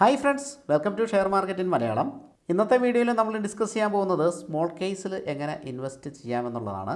Hi friends welcome to share market in Malayalam ഇന്നത്തെ വീഡിയോയിൽ നമ്മൾ ഡിസ്കസ് ചെയ്യാൻ പോകുന്നത് സ്മോൾ കേസിൽ എങ്ങനെ ഇൻവെസ്റ്റ് ചെയ്യാമെന്നുള്ളതാണ്.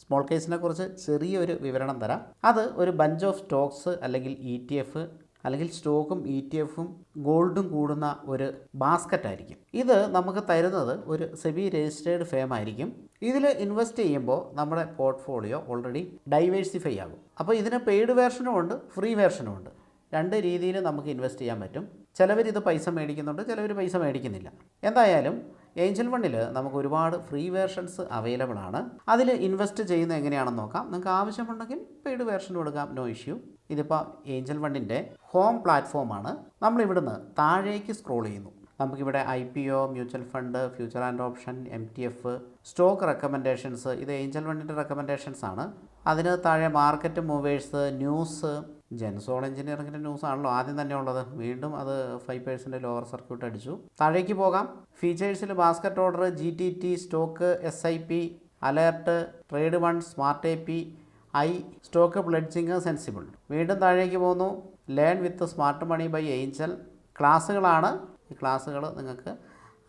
സ്മോൾ കേസിനെ കുറിച്ച് ചെറിയൊരു വിവരണം തരാം. അത് ഒരു ബഞ്ച് ഓഫ് സ്റ്റോക്സ് അല്ലെങ്കിൽ ഇ ടി എഫ് അല്ലെങ്കിൽ സ്റ്റോക്കും ഇ ടി എഫും ഗോൾഡും കൂടുന്ന ഒരു ബാസ്ക്കറ്റ് ആയിരിക്കും. ഇത് നമുക്ക് തരുന്നത് ഒരു സെബി രജിസ്റ്റേർഡ് ഫേം ആയിരിക്കും. ഇതിൽ ഇൻവെസ്റ്റ് ചെയ്യുമ്പോൾ നമ്മുടെ പോർട്ട്ഫോളിയോ ഓൾറെഡി ഡൈവേഴ്സിഫൈ ആകും. അപ്പോൾ ഇതിന് പെയ്ഡ് വേർഷനും ഉണ്ട് ഫ്രീ വേർഷനും ഉണ്ട്. രണ്ട് രീതിയിൽ നമുക്ക് ഇൻവെസ്റ്റ് ചെയ്യാൻ പറ്റും. ചിലവർ ഇത് പൈസ മേടിക്കുന്നുണ്ട് ചിലവർ പൈസ മേടിക്കുന്നില്ല. എന്തായാലും ഏഞ്ചൽ വണ്ണിൽ നമുക്ക് ഒരുപാട് ഫ്രീ വേർഷൻസ് അവൈലബിൾ ആണ്. അതിൽ ഇൻവെസ്റ്റ് ചെയ്യുന്നത് എങ്ങനെയാണെന്ന് നോക്കാം. നിങ്ങൾക്ക് ആവശ്യമുണ്ടെങ്കിൽ പെയ്ഡ് വേർഷൻ കൊടുക്കാം നോ ഇഷ്യൂ ഇതിപ്പോൾ ഏഞ്ചൽ വണ്ണിന്റെ ഹോം പ്ലാറ്റ്ഫോമാണ് നമ്മൾ ഇവിടുന്ന് താഴേക്ക് സ്ക്രോൾ ചെയ്യുന്നു. നമുക്കിവിടെ I P O mutual fund future and option M T F stock recommendations ഇത് ഏഞ്ചൽ വണ്ണിന്റെ റെക്കമെൻഡേഷൻസ് ആണ്. അതിന് താഴെ മാർക്കറ്റ് മൂവേഴ്സ് ന്യൂസ് ജെൻസോൾ എഞ്ചിനീയറിംഗിന്റെ ന്യൂസ് ആണല്ലോ ആദ്യം തന്നെ ഉള്ളത്. വീണ്ടും അത് ഫൈവ് പേഴ്സിന്റെ ലോവർ സർക്യൂട്ട് അടിച്ചു. താഴേക്ക് പോകാം. ഫീച്ചേഴ്സിൽ basket order G T T stock S I P alert trade one smart A P I stock pledging Sensibull വീണ്ടും താഴേക്ക് പോകുന്നു. Learn with smart money by Angel ക്ലാസ്സുകളാണ്. ഈ ക്ലാസ്സുകൾ നിങ്ങൾക്ക്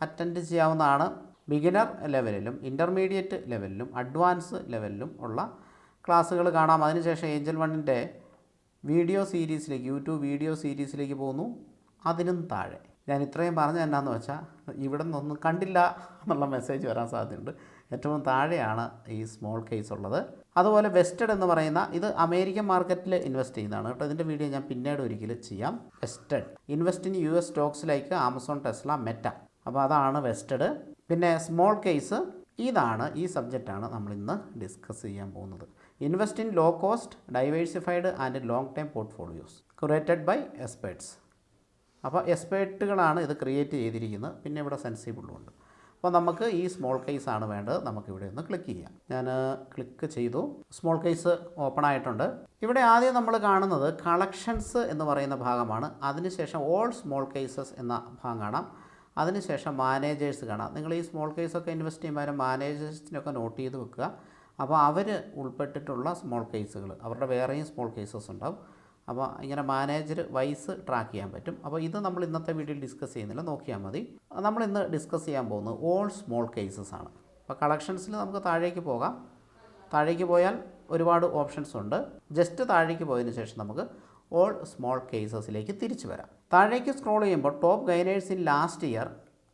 അറ്റൻഡ് ചെയ്യാവുന്നതാണ്. ബിഗിനർ ലെവലിലും ഇന്റർമീഡിയറ്റ് ലെവലിലും അഡ്വാൻസ് ലെവലിലും ഉള്ള ക്ലാസ്സുകൾ കാണാം. അതിനുശേഷം ഏഞ്ചൽ വണ്ണിന്റെ വീഡിയോ സീരീസിലേക്ക് യൂട്യൂബ് വീഡിയോ സീരീസിലേക്ക് പോകുന്നു. അതിനും താഴെ. ഞാൻ ഇത്രയും പറഞ്ഞ എന്നാന്ന് വെച്ചാൽ ഇവിടെ നിന്നൊന്നും കണ്ടില്ല എന്നുള്ള മെസ്സേജ് വരാൻ സാധ്യതയുണ്ട്. ഏറ്റവും താഴെയാണ് ഈ സ്മോൾ കേസ് ഉള്ളത്. അതുപോലെ വെസ്റ്റഡ് എന്ന് പറയുന്ന ഇത് അമേരിക്കൻ മാർക്കറ്റിൽ ഇൻവെസ്റ്റ് ചെയ്യുന്നതാണ്. കേട്ടോ ഇതിന്റെ വീഡിയോ ഞാൻ പിന്നീട് ഒരിക്കൽ ചെയ്യാം. Vested invest in U S സ്റ്റോക്സിലേക്ക് Amazon Tesla Meta അപ്പോൾ അതാണ് വെസ്റ്റഡ് പിന്നെ സ്മോൾ കേസ് ഇതാണ് ഈ സബ്ജക്റ്റാണ് നമ്മൾ ഇന്ന് ഡിസ്കസ് ചെയ്യാൻ പോകുന്നത്. Invest in low cost diversified and long time portfolios created by experts അപ്പോൾ എക്സ്പേർട്ടുകളാണ് ഇത് ക്രിയേറ്റ് ചെയ്തിരിക്കുന്നത്. പിന്നെ ഇവിടെ സെൻസിബിളും ഉണ്ട്. അപ്പോൾ നമുക്ക് ഈ സ്മോൾ കേസ് ആണ് വേണ്ടത്. നമുക്ക് ഇവിടെ ഒന്ന് ക്ലിക്ക് ചെയ്യാം. ഞാൻ ക്ലിക്ക് ചെയ്തു. സ്മോൾ കേസ് ഓപ്പൺ ആയിട്ടുണ്ട്. ഇവിടെ ആദ്യം നമ്മൾ കാണുന്നത് കളക്ഷൻസ് എന്ന് പറയുന്ന ഭാഗമാണ്. അതിനുശേഷം ഓൾ സ്മോൾ കേസസ് എന്ന ഭാഗം കാണാം. അതിനുശേഷം മാനേജേഴ്സ് കാണാം. നിങ്ങൾ ഈ സ്മോൾ കേസൊക്കെ ഇൻവെസ്റ്റ് ചെയ്യുമ്പോൾ മാനേജേഴ്സിനൊക്കെ നോട്ട് ചെയ്ത് വെക്കുക. അപ്പോൾ അവർ ഉൾപ്പെട്ടിട്ടുള്ള സ്മോൾ കേസുകൾ അവരുടെ വേറെയും സ്മോൾ കേസസ് ഉണ്ടാവും. അപ്പോൾ ഇങ്ങനെ മാനേജർ വൈസ് ട്രാക്ക് ചെയ്യാൻ പറ്റും. അപ്പോൾ ഇത് നമ്മൾ ഇന്നത്തെ വീഡിയോയിൽ ഡിസ്കസ് ചെയ്യുന്നില്ല. നോക്കിയാൽ മതി. നമ്മൾ ഇന്ന് ഡിസ്കസ് ചെയ്യാൻ പോകുന്നത് ഓൾ സ്മോൾ കേസസ് ആണ്. അപ്പോൾ കളക്ഷൻസിൽ നമുക്ക് താഴേക്ക് പോകാം. താഴേക്ക് പോയാൽ ഒരുപാട് ഓപ്ഷൻസ് ഉണ്ട്. ജസ്റ്റ് താഴേക്ക് പോയതിന് ശേഷം നമുക്ക് ഓൾ സ്മോൾ കേസസിലേക്ക് തിരിച്ചു വരാം. താഴേക്ക് സ്ക്രോൾ ചെയ്യുമ്പോൾ top gainers in last year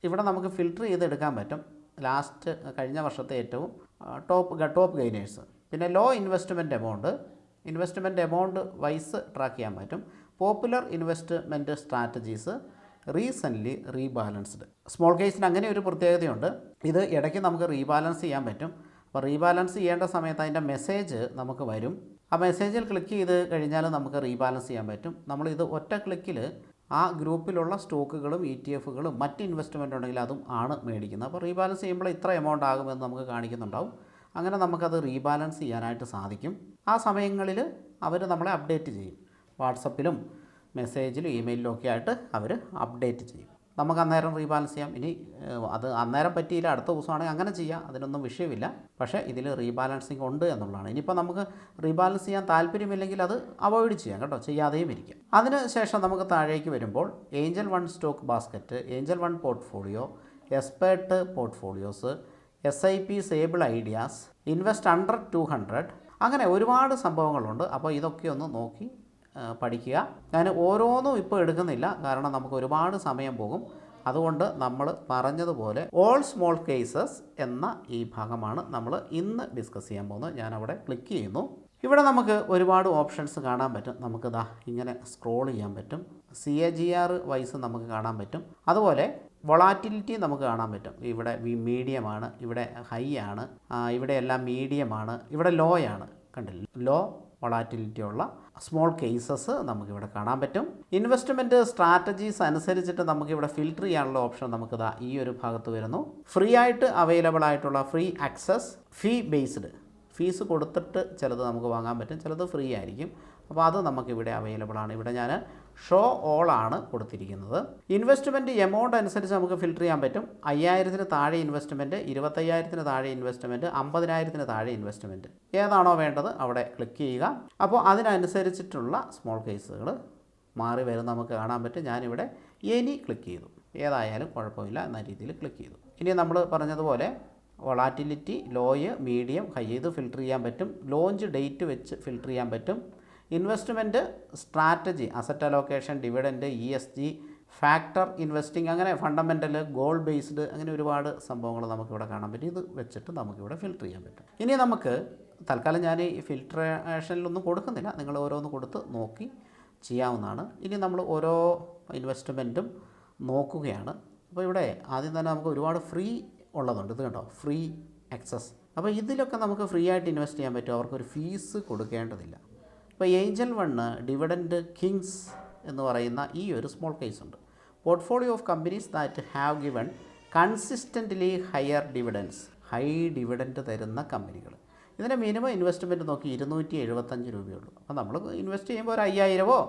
ഇവിടെ നമുക്ക് ഫിൽട്ടർ ചെയ്തെടുക്കാൻ പറ്റും. ലാസ്റ്റ് കഴിഞ്ഞ വർഷത്തെ ഏറ്റവും ടോപ്പ് ടോപ്പ് ഗൈനേഴ്സ് പിന്നെ low investment amount investment amount wise track ചെയ്യാൻ പറ്റും. Popular investment strategies recently rebalanced small കേസിന് അങ്ങനെ ഒരു പ്രത്യേകതയുണ്ട്. ഇത് ഇടയ്ക്ക് നമുക്ക് റീബാലൻസ് ചെയ്യാൻ പറ്റും. അപ്പോൾ റീബാലൻസ് ചെയ്യേണ്ട സമയത്ത് അതിന്റെ മെസ്സേജ് നമുക്ക് വരും. ആ മെസ്സേജിൽ ക്ലിക്ക് ചെയ്ത് കഴിഞ്ഞാൽ നമുക്ക് റീബാലൻസ് ചെയ്യാൻ പറ്റും. നമ്മളിത് ഒറ്റ ക്ലിക്കിൽ ആ ഗ്രൂപ്പിലുള്ള സ്റ്റോക്കുകളും ഇ ടി എഫുകളും മറ്റ് ഇൻവെസ്റ്റ്മെന്റ് ഉണ്ടെങ്കിൽ അതും ആണ് മേടിക്കുന്നത്. അപ്പോൾ റീബാലൻസ് ചെയ്യുമ്പോൾ ഇത്ര എമൗണ്ട് ആകുമെന്ന് നമുക്ക് കാണിക്കുന്നുണ്ടാവും. അങ്ങനെ നമുക്കത് റീബാലൻസ് ചെയ്യാനായിട്ട് സാധിക്കും. ആ സമയങ്ങളിൽ അവർ നമ്മളെ അപ്ഡേറ്റ് ചെയ്യും. വാട്സപ്പിലും മെസ്സേജിലും ഇമെയിലിലും ഒക്കെ ആയിട്ട് അവർ അപ്ഡേറ്റ് ചെയ്യും. നമുക്ക് അന്നേരം റീബാലൻസ് ചെയ്യാം. ഇനി അത് അന്നേരം പറ്റിയില്ല അടുത്ത ദിവസമാണെങ്കിൽ അങ്ങനെ ചെയ്യാം. അതിനൊന്നും വിഷയമില്ല. പക്ഷേ ഇതിൽ റീബാലൻസിങ് ഉണ്ട് എന്നുള്ളതാണ്. ഇനിയിപ്പോൾ നമുക്ക് റീബാലൻസ് ചെയ്യാൻ താല്പര്യമില്ലെങ്കിൽ അത് അവോയ്ഡ് ചെയ്യാം കേട്ടോ. ചെയ്യാതെയും ഇരിക്കാം. അതിന് ശേഷം നമുക്ക് താഴേക്ക് വരുമ്പോൾ Angel One stock basket Angel One portfolio expert portfolios S I P sable ideas invest under two hundred അങ്ങനെ ഒരുപാട് സംഭവങ്ങളുണ്ട്. അപ്പോൾ ഇതൊക്കെ ഒന്ന് നോക്കി പഠിക്കുക. ഞാൻ ഓരോന്നും ഇപ്പോൾ എടുക്കുന്നില്ല. കാരണം നമുക്ക് ഒരുപാട് സമയം പോകും. അതുകൊണ്ട് നമ്മൾ പറഞ്ഞതുപോലെ ഓൾ സ്മോൾ കേസസ് എന്ന ഈ ഭാഗമാണ് നമ്മൾ ഇന്ന് ഡിസ്കസ് ചെയ്യാൻ പോകുന്നത്. ഞാൻ അവിടെ ക്ലിക്ക് ചെയ്യുന്നു. ഇവിടെ നമുക്ക് ഒരുപാട് ഓപ്ഷൻസ് കാണാൻ പറ്റും. നമുക്ക് ദാ ഇങ്ങനെ സ്ക്രോൾ ചെയ്യാൻ പറ്റും. C A G R wise നമുക്ക് കാണാൻ പറ്റും. അതുപോലെ വൊളാറ്റിലിറ്റി നമുക്ക് കാണാൻ പറ്റും. ഇവിടെ മീഡിയമാണ് ഇവിടെ ഹൈ ആണ്. ഇവിടെ എല്ലാം മീഡിയമാണ് ഇവിടെ ലോ ആണ്. കണ്ടില്ല? ലോ വൊളാറ്റിലിറ്റി ഉള്ള സ്മോൾ കേസസ് നമുക്കിവിടെ കാണാൻ പറ്റും. ഇൻവെസ്റ്റ്മെന്റ് സ്ട്രാറ്റജീസ് അനുസരിച്ചിട്ട് നമുക്കിവിടെ ഫിൽട്ടർ ചെയ്യാനുള്ള ഓപ്ഷൻ നമുക്ക് ഇതാ ഈ ഒരു ഭാഗത്ത് വരുന്നു. ഫ്രീ ആയിട്ട് അവൈലബിൾ ആയിട്ടുള്ള free access fee based fees കൊടുത്തിട്ട് ചിലത് നമുക്ക് വാങ്ങാൻ പറ്റും. ചിലത് ഫ്രീ ആയിരിക്കും. അപ്പോൾ അത് നമുക്കിവിടെ അവൈലബിൾ ആണ്. ഇവിടെ ഞാൻ ഷോ ഓൾ ആണ് കൊടുത്തിരിക്കുന്നത്. ഇൻവെസ്റ്റ്മെന്റ് എമൗണ്ട് അനുസരിച്ച് നമുക്ക് ഫിൽറ്റർ ചെയ്യാൻ പറ്റും. അയ്യായിരത്തിന് താഴെ ഇൻവെസ്റ്റ്മെന്റ് ഇരുപത്തയ്യായിരത്തിന് താഴെ ഇൻവെസ്റ്റ്മെന്റ് അമ്പതിനായിരത്തിന് താഴെ ഇൻവെസ്റ്റ്മെന്റ് ഏതാണോ വേണ്ടത് അവിടെ ക്ലിക്ക് ചെയ്യുക. അപ്പോൾ അതിനനുസരിച്ചിട്ടുള്ള സ്മോൾ കേസുകൾ മാറി വരും. നമുക്ക് കാണാൻ പറ്റും. ഞാനിവിടെ എനി ക്ലിക്ക് ചെയ്തു. ഏതായാലും കുഴപ്പമില്ല എന്ന രീതിയിൽ ക്ലിക്ക് ചെയ്തു. ഇനി നമ്മൾ പറഞ്ഞതുപോലെ വൊളാറ്റിലിറ്റി ലോയ് മീഡിയം ഹൈ ഇത് ഫിൽറ്റർ ചെയ്യാൻ പറ്റും. ലോഞ്ച് ഡേറ്റ് വെച്ച് ഫിൽറ്റർ ചെയ്യാൻ പറ്റും. Investment strategy asset allocation dividend E S G factor investing അങ്ങനെ ഫണ്ടമെന്റൽ ഗോൾ ബേസ്ഡ് അങ്ങനെ ഒരുപാട് സംഭവങ്ങൾ നമുക്കിവിടെ കാണാൻ പറ്റും. ഇത് വെച്ചിട്ട് നമുക്കിവിടെ ഫിൽറ്റർ ചെയ്യാൻ പറ്റും. ഇനി നമുക്ക് തൽക്കാലം ഞാൻ ഈ ഫിൽട്രേഷനിലൊന്നും കൊടുക്കുന്നില്ല. നിങ്ങൾ ഓരോന്ന് കൊടുത്ത് നോക്കി ചെയ്യാവുന്നതാണ്. ഇനി നമ്മൾ ഓരോ ഇൻവെസ്റ്റ്മെന്റും നോക്കുകയാണ്. അപ്പോൾ ഇവിടെ ആദ്യം തന്നെ നമുക്ക് ഒരുപാട് ഫ്രീ ഉള്ളതുണ്ട്. ഇത് കണ്ടോ? ഫ്രീ ആക്സസ് അപ്പോൾ ഇതിലൊക്കെ നമുക്ക് ഫ്രീ ആയിട്ട് ഇൻവെസ്റ്റ് ചെയ്യാൻ പറ്റും അവർക്കൊരു ഫീസ് കൊടുക്കേണ്ടതില്ല. ഇപ്പോൾ ഏഞ്ചൽ വണ്ണ് ഡിവിഡൻഡ് കിങ്സ് എന്ന് പറയുന്ന ഈ ഒരു സ്മോൾ കേസ് ഉണ്ട് portfolio of companies that have given consistently higher dividends high dividend തരുന്ന കമ്പനികൾ ഇതിന്റെ മിനിമം ഇൻവെസ്റ്റ്മെന്റ് നോക്കി ഇരുന്നൂറ്റി എഴുപത്തഞ്ച് രൂപയുള്ളൂ. അപ്പോൾ നമ്മൾ ഇൻവെസ്റ്റ് ചെയ്യുമ്പോൾ ഒരു അയ്യായിരമോ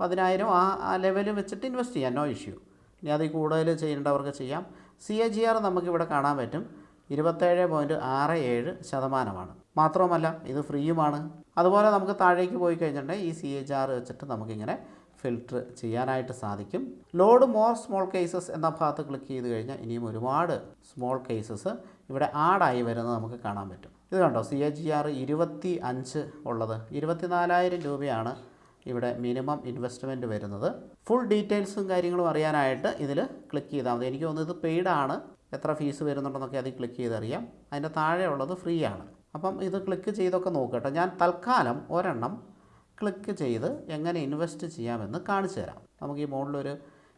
പതിനായിരമോ ആ ആ ലെവൽ വെച്ചിട്ട് ഇൻവെസ്റ്റ് ചെയ്യാം. നോ ഇഷ്യൂ ഇനി അതിൽ കൂടുതൽ ചെയ്യേണ്ടവർക്ക് ചെയ്യാം. സി എ ജി ആർ നമുക്കിവിടെ കാണാൻ പറ്റും. ഇരുപത്തേഴ് പോയിന്റ് ആറ് ഏഴ് ശതമാനമാണ്. മാത്രവുമല്ല ഇത് ഫ്രീയുമാണ്. അതുപോലെ നമുക്ക് താഴേക്ക് പോയി കഴിഞ്ഞിട്ടുണ്ടെങ്കിൽ ഈ സി എച്ച് ആർ വെച്ചിട്ട് നമുക്കിങ്ങനെ ഫിൽട്ടർ ചെയ്യാനായിട്ട് സാധിക്കും. ലോഡ് മോർ സ്മോൾ കേസസ് എന്ന ഭാഗത്ത് ക്ലിക്ക് ചെയ്ത് കഴിഞ്ഞാൽ ഇനിയും ഒരുപാട് സ്മോൾ കേസസ് ഇവിടെ ആഡായി വരുന്നത് നമുക്ക് കാണാൻ പറ്റും. ഇത് കണ്ടോ? സി എച്ച് ആർ ഇരുപത്തി അഞ്ച് ഉള്ളത്. ഇരുപത്തിനാലായിരം രൂപയാണ് ഇവിടെ മിനിമം ഇൻവെസ്റ്റ്മെന്റ് വരുന്നത്. ഫുൾ ഡീറ്റെയിൽസും കാര്യങ്ങളും അറിയാനായിട്ട് ഇതിൽ ക്ലിക്ക് ചെയ്താൽ മതി. എനിക്ക് തോന്നുന്നത് ഇത് പെയ്ഡാണ് എത്ര ഫീസ് വരുന്നുണ്ടെന്നൊക്കെ അതിൽ ക്ലിക്ക് ചെയ്തറിയാം. അതിന്റെ താഴെ ഉള്ളത് ഫ്രീ ആണ്. അപ്പം ഇത് ക്ലിക്ക് ചെയ്തൊക്കെ നോക്കട്ടെ ഞാൻ തൽക്കാലം ഒരെണ്ണം ക്ലിക്ക് ചെയ്ത് എങ്ങനെ ഇൻവെസ്റ്റ് ചെയ്യാമെന്ന് കാണിച്ചു തരാം. നമുക്ക് ഈ മോഡലൊരു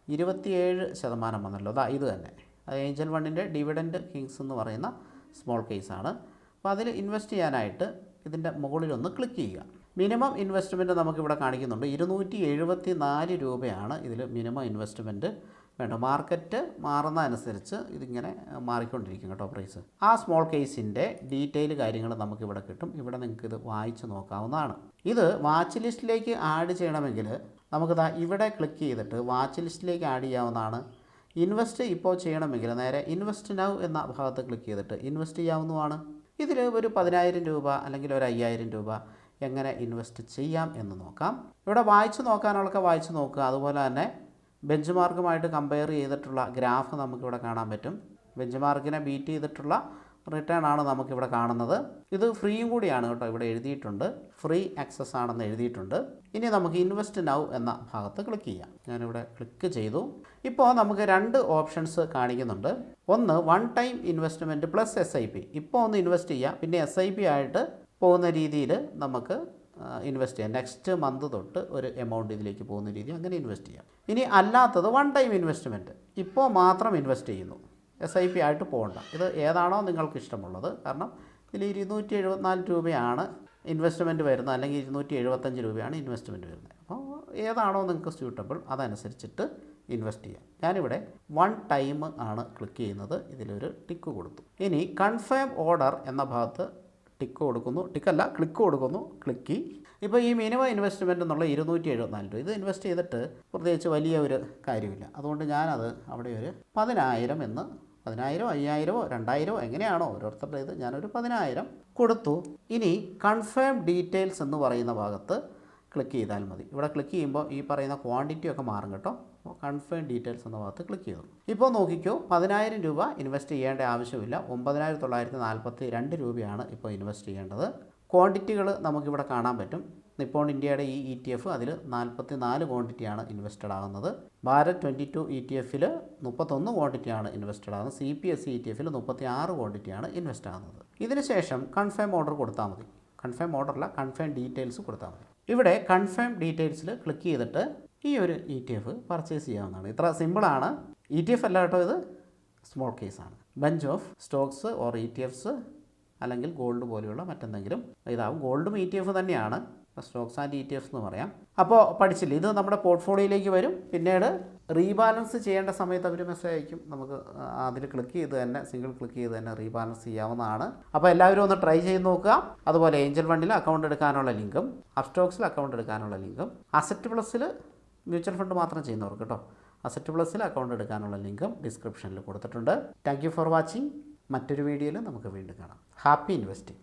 ഇരുപത്തിയേഴ് ശതമാനം വന്നല്ലോ. അതാ ഇത് തന്നെ. അത് ഏഞ്ചൽ വണ്ണിന്റെ ഡിവിഡൻഡ് കിങ്സ് എന്ന് പറയുന്ന സ്മോൾ കേസാണ് അപ്പോൾ അതിൽ ഇൻവെസ്റ്റ് ചെയ്യാനായിട്ട് ഇതിന്റെ മുകളിലൊന്ന് ക്ലിക്ക് ചെയ്യുക. മിനിമം ഇൻവെസ്റ്റ്മെന്റ് നമുക്കിവിടെ കാണിക്കുന്നുണ്ട്. ഇരുന്നൂറ്റി എഴുപത്തി നാല് രൂപയാണ് ഇതിൽ മിനിമം ഇൻവെസ്റ്റ്മെന്റ് വേണ്ട. മാർക്കറ്റ് മാറുന്നതനുസരിച്ച് ഇതിങ്ങനെ മാറിക്കൊണ്ടിരിക്കും കേട്ടോ പ്രൈസ് ആ സ്മോൾ കേസിന്റെ ഡീറ്റെയിൽ കാര്യങ്ങൾ നമുക്കിവിടെ കിട്ടും. ഇവിടെ നിങ്ങൾക്ക് ഇത് വായിച്ച് നോക്കാവുന്നതാണ്. ഇത് വാച്ച് ലിസ്റ്റിലേക്ക് ആഡ് ചെയ്യണമെങ്കിൽ നമുക്കിതാ ഇവിടെ ക്ലിക്ക് ചെയ്തിട്ട് വാച്ച് ലിസ്റ്റിലേക്ക് ആഡ് ചെയ്യാവുന്നതാണ്. ഇൻവെസ്റ്റ് ഇപ്പോൾ ചെയ്യണമെങ്കിൽ നേരെ ഇൻവെസ്റ്റ് നൗ എന്ന ഭാഗത്ത് ക്ലിക്ക് ചെയ്തിട്ട് ഇൻവെസ്റ്റ് ചെയ്യാവുന്നതാണ്. ഇതിൽ ഒരു പതിനായിരം രൂപ അല്ലെങ്കിൽ ഒരു അയ്യായിരം രൂപ എങ്ങനെ ഇൻവെസ്റ്റ് ചെയ്യാം എന്ന് നോക്കാം. ഇവിടെ വായിച്ച് നോക്കാനുള്ളതൊക്കെ വായിച്ചു നോക്കുക. അതുപോലെ തന്നെ ബെഞ്ച് മാർക്കുമായിട്ട് കമ്പയർ ചെയ്തിട്ടുള്ള ഗ്രാഫ് നമുക്കിവിടെ കാണാൻ പറ്റും. ബെഞ്ച് മാർക്കിനെ ബീറ്റ് ചെയ്തിട്ടുള്ള റിട്ടേൺ ആണ് നമുക്കിവിടെ കാണുന്നത്. ഇത് ഫ്രീയും കൂടിയാണ് കേട്ടോ ഇവിടെ എഴുതിയിട്ടുണ്ട്. ഫ്രീ ആക്സസ് ആണെന്ന് എഴുതിയിട്ടുണ്ട്. ഇനി നമുക്ക് ഇൻവെസ്റ്റ് നൗ എന്ന ഭാഗത്ത് ക്ലിക്ക് ചെയ്യാം. ഞാനിവിടെ ക്ലിക്ക് ചെയ്തു. ഇപ്പോൾ നമുക്ക് രണ്ട് ഓപ്ഷൻസ് കാണിക്കുന്നുണ്ട്. ഒന്ന് one time investment plus S I P ഇപ്പോൾ ഒന്ന് ഇൻവെസ്റ്റ് ചെയ്യാം. പിന്നെ എസ് ഐ പി ആയിട്ട് പോകുന്ന രീതിയിൽ നമുക്ക് ഇൻവെസ്റ്റ് ചെയ്യാം. നെക്സ്റ്റ് മന്ത് തൊട്ട് ഒരു എമൗണ്ട് ഇതിലേക്ക് പോകുന്ന രീതി അങ്ങനെ ഇൻവെസ്റ്റ് ചെയ്യാം. ഇനി അല്ലാത്തത് വൺ ടൈം ഇൻവെസ്റ്റ്മെന്റ് ഇപ്പോൾ മാത്രം ഇൻവെസ്റ്റ് ചെയ്യുന്നു. എസ് ഐ പി ആയിട്ട് പോകണ്ട. ഇത് ഏതാണോ നിങ്ങൾക്ക് ഇഷ്ടമുള്ളത്. കാരണം ഇതിൽ ഇരുന്നൂറ്റി എഴുപത്തിനാല് രൂപയാണ് ഇൻവെസ്റ്റ്മെന്റ് വരുന്നത്. അല്ലെങ്കിൽ ഇരുന്നൂറ്റി എഴുപത്തഞ്ച് രൂപയാണ് ഇൻവെസ്റ്റ്മെന്റ് വരുന്നത്. അപ്പോൾ ഏതാണോ നിങ്ങൾക്ക് സ്യൂട്ടബിൾ അതനുസരിച്ചിട്ട് ഇൻവെസ്റ്റ് ചെയ്യാം. ഞാനിവിടെ വൺ ടൈം ആണ് ക്ലിക്ക് ചെയ്യുന്നത്. ഇതിലൊരു ടിക്ക് കൊടുത്തു. ഇനി കൺഫേം ഓർഡർ എന്ന ഭാഗത്ത് ടിക്ക് കൊടുക്കുന്നു. ടിക്കല്ല ക്ലിക്ക് കൊടുക്കുന്നു. ക്ലിക്ക്. ഇപ്പോൾ ഈ മിനിമം ഇൻവെസ്റ്റ്മെന്റ് എന്നുള്ള ഇരുന്നൂറ്റി എഴുപത്തിനാല് രൂപ. ഇത് ഇൻവെസ്റ്റ് ചെയ്തിട്ട് പ്രത്യേകിച്ച് വലിയ ഒരു കാര്യമില്ല. അതുകൊണ്ട് ഞാനത് അവിടെ ഒരു പതിനായിരം എന്ന് പതിനായിരമോ അയ്യായിരമോ രണ്ടായിരമോ എങ്ങനെയാണോ ഓരോരുത്തരുടെ ഇത് ഞാനൊരു പതിനായിരം കൊടുത്തു. ഇനി കൺഫേം ഡീറ്റെയിൽസ് എന്ന് പറയുന്ന ഭാഗത്ത് ക്ലിക്ക് ചെയ്താൽ മതി. ഇവിടെ ക്ലിക്ക് ചെയ്യുമ്പോൾ ഈ പറയുന്ന ക്വാണ്ടിറ്റി ഒക്കെ മാറും കേട്ടോ. അപ്പോൾ കൺഫേം ഡീറ്റെയിൽസ് എന്ന ഭാഗത്ത് ക്ലിക്ക് ചെയ്തു. ഇപ്പോൾ നോക്കിക്കോ പതിനായിരം രൂപ ഇൻവെസ്റ്റ് ചെയ്യേണ്ട ആവശ്യമില്ല. ഒമ്പതിനായിരത്തി തൊള്ളായിരത്തി നാൽപ്പത്തി രണ്ട് രൂപയാണ് ഇപ്പോൾ ഇൻവെസ്റ്റ് ചെയ്യേണ്ടത്. ക്വാണ്ടിറ്റികൾ നമുക്കിവിടെ കാണാൻ പറ്റും. നിപ്പോൺ ഇന്ത്യയുടെ ഈ ഇ ടി എഫ് അതിൽ നാൽപ്പത്തി നാല് ക്വാണ്ടിറ്റിയാണ് ഇൻവെസ്റ്റഡ് ആകുന്നത് Bharat twenty two E T എഫിൽ മുപ്പത്തൊന്ന് ക്വാണ്ടിറ്റിയാണ് ഇൻവെസ്റ്റഡ് ആകുന്നത് C P S E T എഫിൽ മുപ്പത്തി ആറ് ക്വാണ്ടിറ്റിയാണ് ഇൻവെസ്റ്റ് ആകുന്നത് ഇതിനുശേഷം കൺഫേം ഓർഡർ കൊടുത്താൽ മതി. കൺഫേം ഓർഡറല്ല കൺഫേം ഡീറ്റെയിൽസ് കൊടുത്താൽ മതി. ഇവിടെ കൺഫേം ഡീറ്റെയിൽസിൽ ക്ലിക്ക് ചെയ്തിട്ട് ഈ ഒരു ഇ ടി എഫ് പർച്ചേസ് ചെയ്യാവുന്നതാണ്. ഇത്ര സിമ്പിളാണ് ഇ ടി എഫ് അല്ല കേട്ടോ ഇത്. സ്മോൾ കേസാണ് bunch of stocks or E T Fs അല്ലെങ്കിൽ ഗോൾഡ് പോലെയുള്ള മറ്റെന്തെങ്കിലും. ഇതാവും. ഗോൾഡും ഇ ടി എഫ് തന്നെയാണ്. Stocks and E T Fs എന്ന് പറയാം. അപ്പോൾ പഠിച്ചില്ല? ഇത് നമ്മുടെ പോർട്ട്ഫോളിയോയിലേക്ക് വരും. പിന്നീട് റീബാലൻസ് ചെയ്യേണ്ട സമയത്ത് അവർ മെസ്സേജ് അയക്കും. നമുക്ക് അതിൽ ക്ലിക്ക് ചെയ്ത് തന്നെ സിംഗിൾ ക്ലിക്ക് ചെയ്ത് തന്നെ റീബാലൻസ് ചെയ്യാവുന്നതാണ്. അപ്പോൾ എല്ലാവരും ഒന്ന് ട്രൈ ചെയ്ത് നോക്കുക. അതുപോലെ ഏഞ്ചൽ ഫണ്ടിൽ അക്കൗണ്ട് എടുക്കാനുള്ള ലിങ്കും അപ്സ്റ്റോക്സിൽ അക്കൗണ്ട് എടുക്കാനുള്ള ലിങ്കും അസറ്റ് പ്ലസ്സിൽ മ്യൂച്വൽ ഫണ്ട് മാത്രം ചെയ്യുന്നവർക്ക് കേട്ടോ അസറ്റ് പ്ലസിൽ അക്കൗണ്ട് എടുക്കാനുള്ള ലിങ്കും ഡിസ്ക്രിപ്ഷനിൽ കൊടുത്തിട്ടുണ്ട്. താങ്ക് ഫോർ വാച്ചിങ് മറ്റൊരു വീഡിയോയിൽ നമുക്ക് വീണ്ടും കാണാം. Happy investing